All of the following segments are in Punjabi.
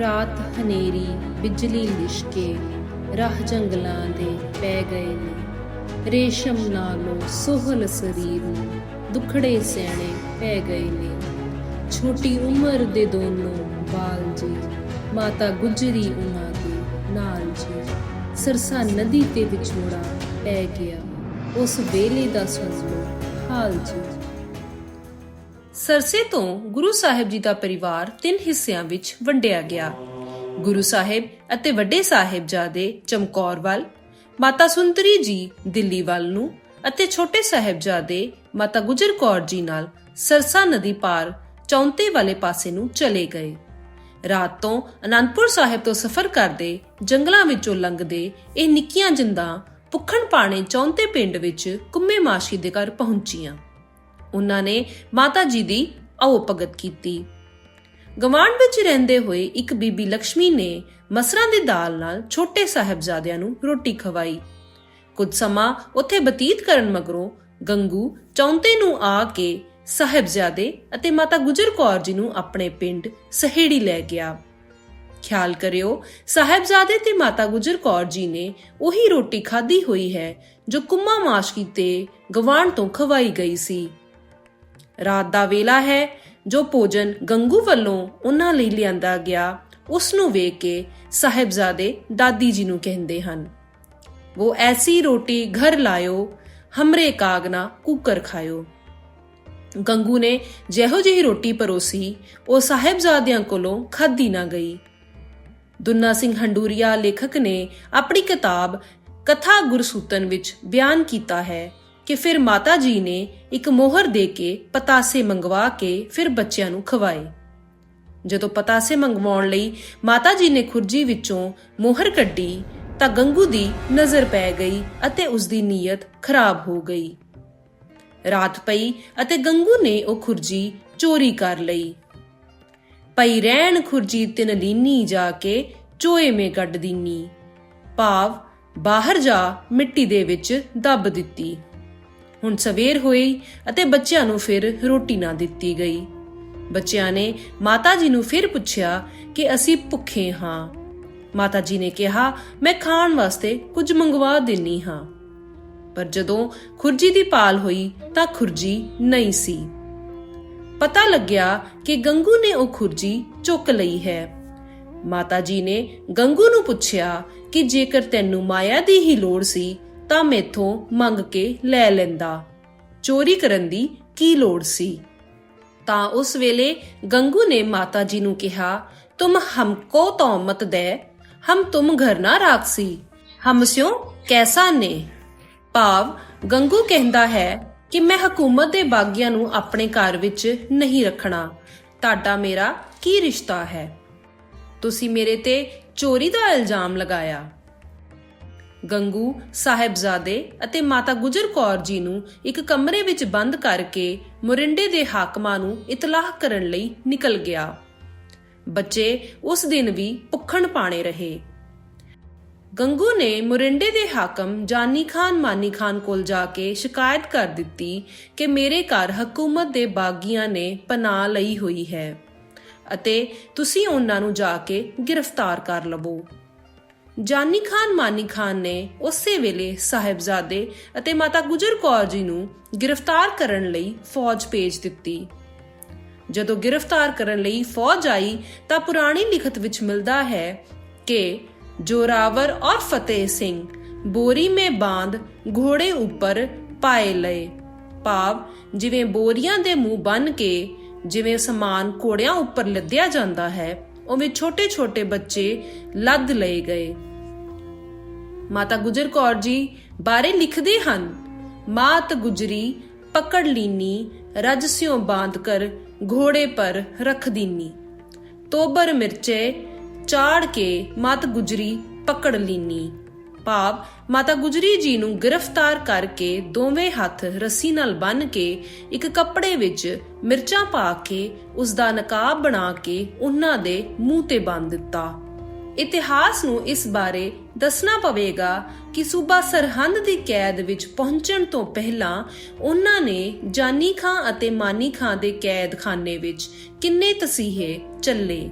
ਰਾਤ ਹਨੇਰੀ ਬਿਜਲੀ ਲਿਸ਼ਕੇ, ਰਾਹ ਜੰਗਲਾਂ ਦੇ ਪੈ ਗਏ ਨੇ। ਰੇਸ਼ਮ ਨਾਲੋਂ ਸੋਹਲ ਸਰੀਰ ਨੂੰ ਦੁਖੜੇ ਸਿਆਣੇ ਪੈ ਗਏ ਨੇ। ਛੋਟੀ ਉਮਰ ਦੇ ਦੋਨੋਂ ਬਾਲ ਜੀ, ਮਾਤਾ ਗੁਜਰੀ ਉਹਨਾਂ ਦੇ ਨਾਲ ਜੀ। ਸਰਸਾ ਨਦੀ ਤੇ ਵਿਛੋੜਾ ਪੈ ਗਿਆ। ਉਸ ਵੇਲੇ ਦਾ ਸੁਣ ਹਾਲ ਜੀ। ਸਰਸੇ ਤੋਂ ਗੁਰੂ ਸਾਹਿਬ ਜੀ ਦਾ ਪਰਿਵਾਰ ਤਿੰਨ ਹਿੱਸਿਆਂ ਵਿੱਚ ਵੰਡਿਆ ਗਿਆ। ਗੁਰੂ ਸਾਹਿਬ ਅਤੇ ਵੱਡੇ ਸਾਹਿਬਜ਼ਾਦੇ ਚਮਕੌਰ ਵੱਲ, ਮਾਤਾ ਸੁੰਦਰੀ ਜੀ ਦਿੱਲੀ ਵੱਲ ਨੂੰ ਅਤੇ ਛੋਟੇ ਸਾਹਿਬਜ਼ਾਦੇ ਮਾਤਾ ਗੁਜਰ ਕੌਰ ਜੀ ਨਾਲ ਸਰਸਾ ਨਦੀ ਪਾਰ ਚੌਂਤੇ ਵਾਲੇ ਪਾਸੇ ਨੂੰ ਚਲੇ ਗਏ। ਰਾਤ ਤੋਂ ਅਨੰਦਪੁਰ ਸਾਹਿਬ ਤੋਂ ਸਫ਼ਰ ਕਰਦੇ ਜੰਗਲਾਂ ਵਿੱਚੋਂ ਲੰਘਦੇ ਇਹ ਨਿੱਕੀਆਂ ਜਿੰਦਾਂ ਭੁੱਖਣ ਪਾਣੇ ਚੌਂਤੇ ਪਿੰਡ ਵਿੱਚ ਕੁੰਮੇ ਮਾਸ਼ੀ ਦੇ ਘਰ ਪਹੁੰਚੀਆਂ। ਉਹਨਾਂ ਨੇ ਮਾਤਾ ਜੀ ਦੀ ਆਓ ਭਗਤ ਕੀਤੀ। ਗਵਾਂਡ ਵਿੱਚ ਰਹਿੰਦੇ ਹੋਏ ਇੱਕ ਬੀਬੀ ਲక్ష్ਮੀ ਨੇ ਮਸਰਾਂ ਦੀ ਦਾਲ ਨਾਲ ਛੋਟੇ ਸਾਹਿਬਜ਼ਾਦਿਆਂ ਨੂੰ ਰੋਟੀ ਖਵਾਈ। ਕੁਝ ਸਮਾਂ ਉੱਥੇ ਬਤੀਤ ਕਰਨ ਮਗਰੋਂ ਗੰਗੂ ਚੌਂਤੇ ਨੂੰ ਆ ਕੇ ਸਾਹਿਬਜ਼ਾਦੇ ਅਤੇ ਮਾਤਾ ਗੁਜਰ ਕੌਰ ਜੀ ਨੂੰ ਆਪਣੇ ਪਿੰਡ ਸਹੇੜੀ ਲੈ ਗਿਆ। ਖਿਆਲ ਕਰਿਓ, ਸਾਹਿਬਜ਼ਾਦੇ ਤੇ ਮਾਤਾ ਗੁਜਰ ਕੌਰ ਜੀ ਨੇ ਉਹੀ ਰੋਟੀ ਖਾਧੀ ਹੋਈ ਹੈ ਜੋ ਕੁੰਮਾ ਮਾਸ਼ਕੀ ਤੇ ਗਵਾਂਡ ਤੋਂ ਖਵਾਈ ਗਈ ਸੀ। ਰਾਤ ਦਾ ਵੇਲਾ ਹੈ, ਜੋ ਭੋਜਨ ਗੰਗੂ ਵੱਲੋਂ ਉਹਨਾਂ ਲਈ ਲਿਆਂਦਾ ਗਿਆ, ਉਸ ਨੂੰ ਵੇਖ ਕੇ ਸਾਹਿਬਜ਼ਾਦੇ ਦਾਦੀ ਜੀ ਨੂੰ ਕਹਿੰਦੇ ਹਨ ਉਹ ਐਸੀ ਰੋਟੀ ਘਰ ਲਾਇਓ, ਹਮਰੇ ਕਾਗਨਾ ਕੁਕਰ ਖਾਇਓ। ਗੰਗੂ ਨੇ ਜਿਹੋ ਜਿਹੀ ਰੋਟੀ ਪਰੋਸੀ, ਉਹ ਸਾਹਿਬਜ਼ਾਦਿਆਂ ਕੋਲੋਂ ਖਾਧੀ ਨਾ ਗਈ। ਦੁੰਨਾ ਸਿੰਘ ਹੰਡੂਰੀਆ ਲੇਖਕ ਨੇ ਆਪਣੀ ਕਿਤਾਬ ਕਥਾ ਗੁਰਸੂਤਨ ਵਿੱਚ ਬਿਆਨ ਕੀਤਾ ਹੈ ਕਿ ਫਿਰ ਮਾਤਾ ਜੀ ਨੇ ਇੱਕ ਮੋਹਰ ਦੇ ਕੇ ਪਤਾਸੇ ਮੰਗਵਾ ਕੇ ਫਿਰ ਬੱਚਿਆਂ ਨੂੰ ਖਵਾਏ। ਜਦੋਂ ਪਤਾਸੇ ਮੰਗਵਾਉਣ ਲਈ ਮਾਤਾ ਜੀ ਨੇ ਖੁਰਜੀ ਵਿੱਚੋਂ ਮੋਹਰ ਕੱਢੀ, ਤਾਂ ਗੰਗੂ ਦੀ ਨਜ਼ਰ ਪੈ ਗਈ ਅਤੇ ਉਸ ਦੀ ਨੀਅਤ ਖਰਾਬ ਹੋ ਗਈ। ਰਾਤ ਪਈ ਅਤੇ ਗੰਗੂ ਨੇ ਉਹ ਖੁਰਜੀ ਚੋਰੀ ਕਰ ਲਈ। ਪਈ ਰਹਿਣ ਖੁਰਜੀ ਤਿਨ ਲੀਨੀ ਜਾ ਕੇ ਚੋਏ ਮੇ ਗੱਡ ਦੀਨੀ। ਭਾਵ ਬਾਹਰ ਜਾ ਮਿੱਟੀ ਦੇ ਵਿੱਚ ਦੱਬ ਦਿੱਤੀ। ਹੁਣ ਸਵੇਰ ਹੋਈ ਅਤੇ ਬੱਚਿਆਂ ਨੂੰ ਫਿਰ ਰੋਟੀ ਨਾ ਦਿੱਤੀ ਗਈ। ਬੱਚਿਆਂ ਨੇ ਮਾਤਾ ਜੀ ਨੂੰ ਫਿਰ ਪੁੱਛਿਆ ਕਿ ਅਸੀਂ ਭੁੱਖੇ ਹਾਂ। ਮਾਤਾ ਜੀ ਨੇ ਕਿਹਾ, ਮੈਂ ਖਾਣ ਵਾਸਤੇ ਕੁਝ ਮੰਗਵਾ ਦਿੰਨੀ ਹਾਂ। ਪਰ ਜਦੋਂ ਖੁਰਜੀ ਦੀ ਪਾਲ ਹੋਈ ਤਾਂ ਖੁਰਜੀ ਨਹੀਂ ਸੀ। ਪਤਾ ਲੱਗਿਆ ਕਿ ਗੰਗੂ ਨੇ ਉਹ ਖੁਰਜੀ ਚੁੱਕ ਲਈ ਹੈ। ਮਾਤਾ ਜੀ ਨੇ ਗੰਗੂ ਨੂੰ ਪੁੱਛਿਆ ਕਿ ਜੇਕਰ ਤੈਨੂੰ ਮਾਇਆ ਦੀ ਹੀ ਲੋੜ ਸੀ ਤਾਂ ਮੇਥੋਂ ਮੰਗ ਕੇ ਲੈ ਲੈਂਦਾ। ਚੋਰੀ ਕਰਨ ਦੀ ਕੀ ਲੋੜ ਸੀ? ਤਾਂ ਉਸ ਵੇਲੇ ਗੰਗੂ ਨੇ ਮਾਤਾ ਜੀ ਨੂੰ ਕਿਹਾ, ਤੁਮ ਹਮਕੋ ਤੌਮਤ ਦੇ? ਹਮ ਤੁਮ ਘਰ ਨਾ ਰਾਖਸੀ ਹਮ ਕੈਸਾ ਨੇ? ਭਾਵ ਗੰਗੂ ਕਹਿੰਦਾ ਹੈ ਕਿ ਮੈਂ ਹਕੂਮਤ ਦੇ ਬਾਗੀਆਂ ਨੂੰ ਆਪਣੇ ਘਰ ਵਿੱਚ ਨਹੀਂ ਰੱਖਣਾ। ਤੁਹਾਡਾ ਮੇਰਾ ਕੀ ਰਿਸ਼ਤਾ ਹੈ? ਤੁਸੀਂ ਮੇਰੇ ਤੇ ਚੋਰੀ ਦਾ ਇਲਜ਼ਾਮ ਲਗਾਇਆ। ਗੰਗੂ, ਸਾਹਿਬਜ਼ਾਦੇ ਅਤੇ ਮਾਤਾ ਗੁਜਰ ਕੌਰ ਜੀ ਨੂੰ ਇੱਕ ਕਮਰੇ ਵਿੱਚ ਬੰਦ ਕਰਕੇ ਮੁਰਿੰਡੇ ਦੇ ਹਾਕਮਾਂ ਨੂੰ ਇਤਲਾਹ ਕਰਨ ਲਈ ਨਿਕਲ ਗਿਆ। ਬੱਚੇ ਉਸ ਦਿਨ ਵੀ ਭੁੱਖਣ ਪਾਣੇ ਰਹੇ। ਗੰਗੂ ਨੇ ਮੁਰਿੰਡੇ ਦੇ ਹਾਕਮ ਜਾਨੀ ਖਾਨ ਮਾਨੀ ਖਾਨ ਕੋਲ ਜਾ ਕੇ ਸ਼ਿਕਾਇਤ ਕਰ ਦਿੱਤੀ ਕਿ ਮੇਰੇ ਘਰ ਹਕੂਮਤ ਦੇ ਬਾਗੀਆਂ ਨੇ ਪਨਾਹ ਲਈ ਹੋਈ ਹੈ ਅਤੇ ਤੁਸੀਂ ਉਹਨਾਂ ਨੂੰ ਜਾ ਕੇ ਗ੍ਰਿਫਤਾਰ ਕਰ ਲਵੋ। ਜਾਨੀ ਖਾਨ ਮਾਨੀ ਖਾਨ ਨੇ ਉਸੇ ਵੇਲੇ ਸਾਹਿਬਜ਼ਾਦੇ ਅਤੇ ਮਾਤਾ ਗੁਜਰ ਕੌਰ ਜੀ ਨੂੰ ਗ੍ਰਿਫਤਾਰ ਕਰਨ ਲਈ ਫੌਜ ਭੇਜ ਦਿੱਤੀ। ਜਦੋਂ ਗ੍ਰਿਫਤਾਰ ਕਰਨ ਲਈ ਫੌਜ ਆਈ, ਤਾਂ ਪੁਰਾਣੀ ਲਿਖਤ ਵਿੱਚ ਮਿਲਦਾ ਹੈ ਕਿ ਜੋਰਾਵਰ ਔਰ ਫਤਿਹ ਸਿੰਘ ਬੋਰੀ ਮੇ ਬਾਂਧ ਘੋੜੇ ਉੱਪਰ ਪਾਏ ਲਏ। ਭਾਵ ਜਿਵੇਂ ਬੋਰੀਆਂ ਦੇ ਮੂੰਹ ਬੰਨ ਕੇ, ਜਿਵੇਂ ਸਮਾਨ ਘੋੜਿਆਂ ਉੱਪਰ ਲੱਦਿਆ ਜਾਂਦਾ ਹੈ ਉਵੇਂ ਛੋਟੇ-ਛੋਟੇ ਬੱਚੇ ਲੱਦ ਲਏ ਗਏ। ਮਾਤਾ ਗੁਜਰ ਕੌਰ ਜੀ ਬਾਰੇ ਲਿਖਦੇ ਹਨ, ਮਾਤ ਗੁਜਰੀ ਪਕੜ ਲੀਨੀ, ਰਜ ਸਿਓ ਬਾਂਧ ਕਰ, ਘੋੜੇ ਪਰ ਰੱਖ ਦੀਨੀ। ਤੋਬਰ ਮਿਰਚੇ ਚਾੜ ਕੇ ਮਾਤ ਗੁਜਰੀ ਪਕੜ ਲੀਨੀ। ਭਾਵ ਮਾਤਾ ਗੁਜਰੀ ਜੀ ਨੂੰ ਗ੍ਰਿਫਤਾਰ ਕਰਕੇ ਦੋਵੇਂ ਹੱਥ ਰੱਸੀ ਨਾਲ ਬੰਨ ਕੇ ਇੱਕ ਕੱਪੜੇ ਵਿੱਚ ਮਿਰਚਾਂ ਪਾ ਕੇ ਉਸ ਦਾ ਨਕਾਬ ਬਣਾ ਕੇ ਉਹਨਾਂ ਦੇ ਮੂੰਹ ਤੇ ਬੰਨ ਦਿੱਤਾ। ਇਤਿਹਾਸ ਨੂੰ ਇਸ ਬਾਰੇ ਦੱਸਣਾ ਪਵੇਗਾ ਕਿ ਸੂਬਾ ਸਰਹੰਦ ਦੀ ਕੈਦ ਵਿੱਚ ਪਹੁੰਚਣ ਤੋਂ ਪਹਿਲਾਂ ਉਹਨਾਂ ਨੇ ਜਾਨੀ ਖਾਂ ਅਤੇ ਮਾਨੀ ਖਾਂ ਦੇ ਕੈਦਖਾਨੇ ਵਿੱਚ ਕਿੰਨੇ ਤਸੀਹੇ ਚੱਲੇ।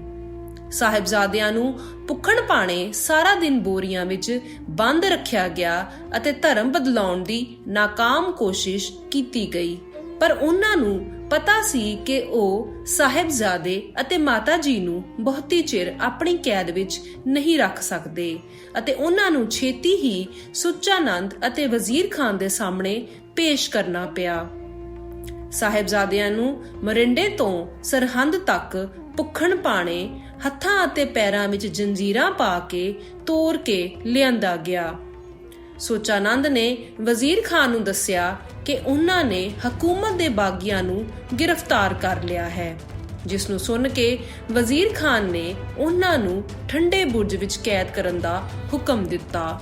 ਸਾਹਿਬਜ਼ਾਦਿਆਂ ਨੂੰ ਭੁੱਖਣ ਪਾਣੇ ਸਾਰਾ ਦਿਨ ਬੋਰੀਆਂ ਵਿੱਚ ਬੰਦ ਰੱਖਿਆ ਗਿਆ ਅਤੇ ਧਰਮ ਬਦਲਾਉਣ ਦੀ ناکਾਮ ਕੋਸ਼ਿਸ਼ ਕੀਤੀ ਗਈ। ਪਰ ਉਹਨਾਂ ਨੂੰ ਪਤਾ ਸੀ ਕਿ ਉਹ ਸਾਹਿਬਜ਼ਾਦੇ ਅਤੇ ਮਾਤਾ ਜੀ ਨੂੰ ਬਹੁਤੀ ਚਿਰ ਆਪਣੀ ਕੈਦ ਵਿੱਚ ਨਹੀਂ ਰੱਖ ਸਕਦੇ ਅਤੇ ਉਹਨਾਂ ਨੂੰ ਛੇਤੀ ਹੀ ਸੁੱਚਾਨੰਦ ਅਤੇ ਵਜ਼ੀਰ ਖਾਨ ਦੇ ਸਾਹਮਣੇ ਪੇਸ਼ ਕਰਨਾ ਪਿਆ। ਸਾਹਿਬਜ਼ਾਦਿਆਂ ਨੂੰ ਮਰਿੰਡੇ ਤੋਂ ਸਰਹੰਦ ਤੱਕ ਭੁੱਖਣ ਪਾਣੇ ਹੱਥਾਂ ਅਤੇ ਪੈਰਾਂ ਵਿੱਚ ਜੰਜੀਰਾਂ ਪਾ ਕੇ ਤੋੜ ਕੇ ਲਿਆਂਦਾ ਗਿਆ। ਸੋਚਾਨੰਦ ਨੇ ਵਜ਼ੀਰ ਖਾਨ ਨੂੰ ਦੱਸਿਆ ਕਿ ਉਹਨਾਂ ਨੇ ਹਕੂਮਤ ਦੇ ਬਾਗੀਆਂ ਨੂੰ ਗ੍ਰਿਫਤਾਰ ਕਰ ਲਿਆ ਹੈ, ਜਿਸ ਨੂੰ ਸੁਣ ਕੇ ਵਜ਼ੀਰ ਖਾਨ ਨੇ ਉਹਨਾਂ ਨੂੰ ਠੰਡੇ ਬੁਰਜ ਵਿੱਚ ਕੈਦ ਕਰਨ ਦਾ ਹੁਕਮ ਦਿੱਤਾ।